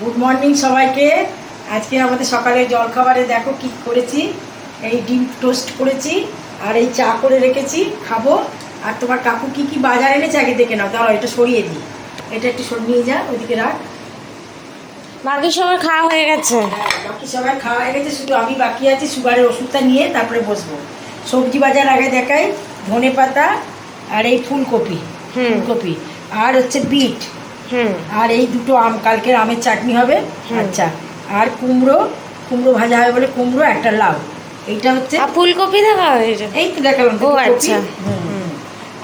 Good morning সবাইকে। আজকে আমাদের সকালে জলখাবারে দেখো কি করেছি। এই ডিম টোস্ট করেছি আর এই চা করে রেখেছি খাব। আর তোমার কাকু কি কি বাজার এনেছে আগে দেখে নাও। দাঁড়াও এটা সরিয়ে দিই। এটা একটু সরিয়ে নিয়ে যা ওইদিকে রাখ। বাকি সবার খাওয়া হয়ে গেছে। হ্যাঁ, বাকি সবাই খাওয়া হয়ে গেছে। শুধু আমি বাকি আছি সুগারের ওষুধটা নিয়ে তারপরে বসবো। সবজি বাজার আগে দেখাই। ধনে পাতা আর এই ফুলকপি হুম। ফুলকপি। আর হচ্ছে বিট। আর এই দুটো আম কালকের আমের চাটনি হবে। আচ্ছা আর কুমড়ো কুমড়ো ভাজা হবে বলে কুমড়ো একটা লাউ। এইটা হচ্ছে ফুলকপি দেখা হয়েছে? এই তো দেখালাম ও, আচ্ছা।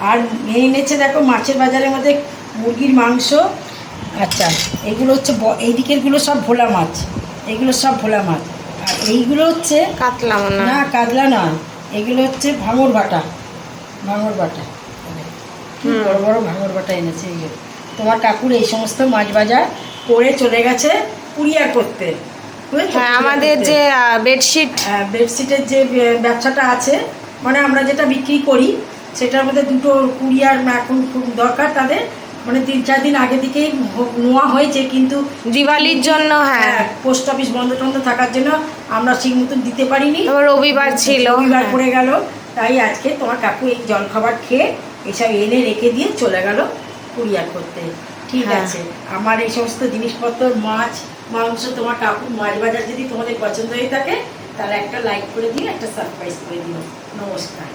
আর এনেছে দেখো মাছের বাজারের মধ্যে মুরগির মাংস। আচ্ছা এগুলো হচ্ছে এই দিকেরগুলো সব ভোলা মাছ। এগুলো সব ভোলা মাছ। আর এইগুলো হচ্ছে কাতলা না কাতলা না। এগুলো হচ্ছে ভাঙর বাটা। ভাঙর বাটা। কি। বড় বড় ভাঙর বাটা এনেছে এই যে। তোমার কাকুর এই সমস্ত মাছ বাজার করে চলে গেছে কুরিয়ার করতে? হ্যাঁ আমাদের যে বেডশিট হ্যাঁ, বেডশিটের যে ব্যবসাটা আছে মানে আমরা যেটা বিক্রি করি সেটার মধ্যে দুটো কুরিয়ার এখন খুব দরকার তাদের। মানে তিন চার দিন আগে থেকেই নেওয়া হয়েছে কিন্তু দিওয়ালির জন্য হ্যাঁ। পোস্ট অফিস বন্ধ টন্ধ থাকার জন্য আমরা ঠিক মতন দিতে পারিনি। রবিবার ছিল রবিবার হ্যাঁ। পড়ে গেল তাই আজকে তোমার কাকু এই জলখাবার খেয়ে এসব এনে রেখে দিয়ে চলে গেল। কুরিয়ার করতে। ঠিক হ্যাঁ। আছে। আমার এই সমস্ত জিনিসপত্র মাছ মাংস তোমার কাকুর মাছ বাজার যদি তোমাদের পছন্দ হয়ে থাকে তাহলে একটা লাইক করে দিও একটা সারপ্রাইজ করে দিও। নমস্কার।